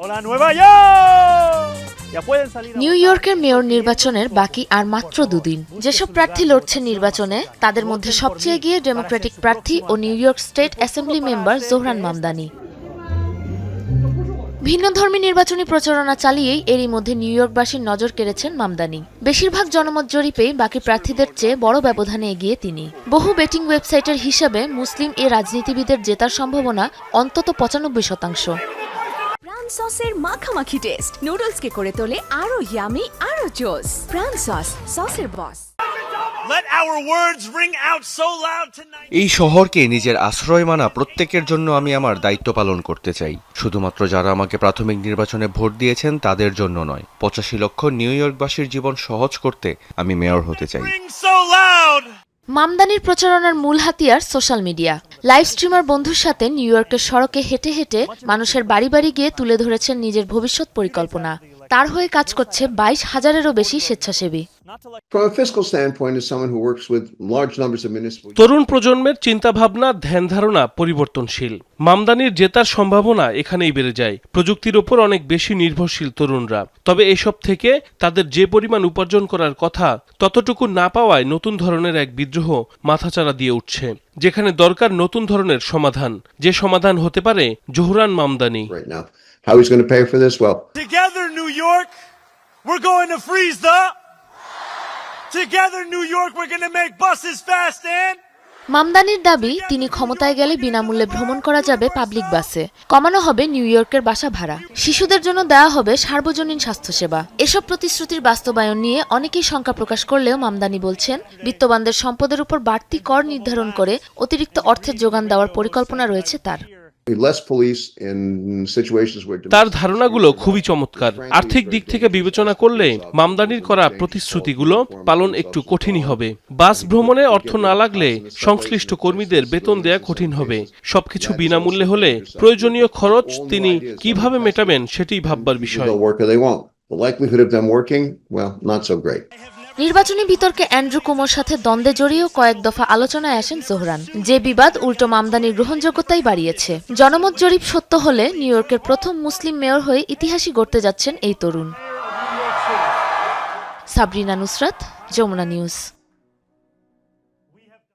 Hola Nueva York. New ইয়র্কের mayor নির্বাচনের বাকি আর মাত্র দুদিন। যেসব প্রার্থী লড়ছেন নির্বাচনে তাদের মধ্যে সবচেয়ে এগিয়ে ডেমোক্রেটিক প্রার্থী ও New York state assembly member Zohran Mamdani ভিন্ন ধর্মী নির্বাচনী প্রচারণা চালিয়েই এরই মধ্যে নিউ ইয়র্কবাসীর নজর কেড়েছেন মামদানি বেশিরভাগ জনমত জরিপেই বাকি প্রার্থীদের চেয়ে বড় ব্যবধানে এগিয়ে তিনি। বহু বেটিং ওয়েবসাইটের হিসাবে মুসলিম এ রাজনীতিবিদের জেতার সম্ভাবনা অন্তত পঁচানব্বই শতাংশ। সসের মাখামাখি টেস্ট নুডলসকে করে তোলে আরও ইয়ামি আরও জোস প্রাণ সস সসের বস Let our words ring out so loud tonight. এই শহরকে নিজের আশ্রয় মানা প্রত্যেকের জন্য আমি আমার দায়িত্ব পালন করতে চাই। শুধুমাত্র যারা আমাকে প্রাথমিক নির্বাচনে ভোট দিয়েছেন তাদের জন্য নয়। পঁচাশি লক্ষ নিউ ইয়র্কবাসীর জীবন সহজ করতে আমি মেয়র হতে চাই। মামদানির প্রচারণার মূল হাতিয়ার সোশ্যাল মিডিয়া লাইভ স্ট্রিমার বন্ধুর সাথে নিউ ইয়র্কের সড়কে হেঁটে হেঁটে মানুষের বাড়ি বাড়ি গিয়ে তুলে ধরেছেন নিজের ভবিষ্যৎ পরিকল্পনা। তার হয়ে কাজ করছে বাইশ হাজারেরও বেশি স্বেচ্ছাসেবী। Not to like From a fiscal standpoint, as someone who works with large numbers of municipal তরুণ প্রজন্মের চিন্তাভাবনা ধ্যান ধারণা পরিবর্তনশীল মামদানির জেতার সম্ভাবনা এখানেই বেড়ে যায় প্রযুক্তির ওপর অনেক বেশি নির্ভরশীল তরুণরা তবে এসব থেকে তাদের যে পরিমাণ উপার্জন করার কথা ততটুকু না পাওয়ায় নতুন ধরনের এক বিদ্রোহ মাথাচাড়া দিয়ে উঠছে যেখানে দরকার নতুন ধরনের সমাধান যে সমাধান হতে পারে Zohran Mamdani. How he's going to pay for this? Well, Together, New York, we're going to freeze the. Together, New York, we're to make buses fast and. মামদানির দাবি তিনি ক্ষমতায় গেলে বিনামূল্যে ভ্রমণ করা যাবে পাবলিক বাসে কমানো হবে নিউ ইয়র্কের বাসা ভাড়া। শিশুদের জন্য দেওয়া হবে সার্বজনীন স্বাস্থ্যসেবা। এসব প্রতিশ্রুতির বাস্তবায়ন নিয়ে অনেকেই শঙ্কা প্রকাশ করলেও মামদানি বলছেন বিত্তবানদের সম্পদের উপর বাড়তি কর নির্ধারণ করে অতিরিক্ত অর্থের যোগান দেওয়ার পরিকল্পনা রয়েছে তার। Less police in situations where তার ধারণাগুলো খুবই চমৎকার। আর্থিক দিক থেকে বিবেচনা করলে মামদানির করা প্রতিশ্রুতিগুলো পালন একটু কঠিনই হবে। বাস ভ্রমণে অর্থ না লাগলে সংশ্লিষ্ট কর্মীদের বেতন দেয়া কঠিন হবে। সবকিছু বিনামূল্যে হলে প্রয়োজনীয় খরচ তিনি কীভাবে মেটাবেন সেটি ভাববার বিষয়. The likelihood of them working, well, not so great. নির্বাচনী বিতর্কে অ্যান্ড্রু কুমোর সাথে দ্বন্দ্বে জড়িয়েও কয়েক দফা আলোচনায় আসেন জোহরান। যে বিবাদ উল্টো মামদানির গ্রহণযোগ্যতাই বাড়িয়েছে। জনমত জরিপ সত্য হলে নিউ ইয়র্কের প্রথম মুসলিম মেয়র হয়ে ইতিহাসই গড়তে যাচ্ছেন এই তরুণ। সাবরিনা নুসরাত, যমুনা নিউজ।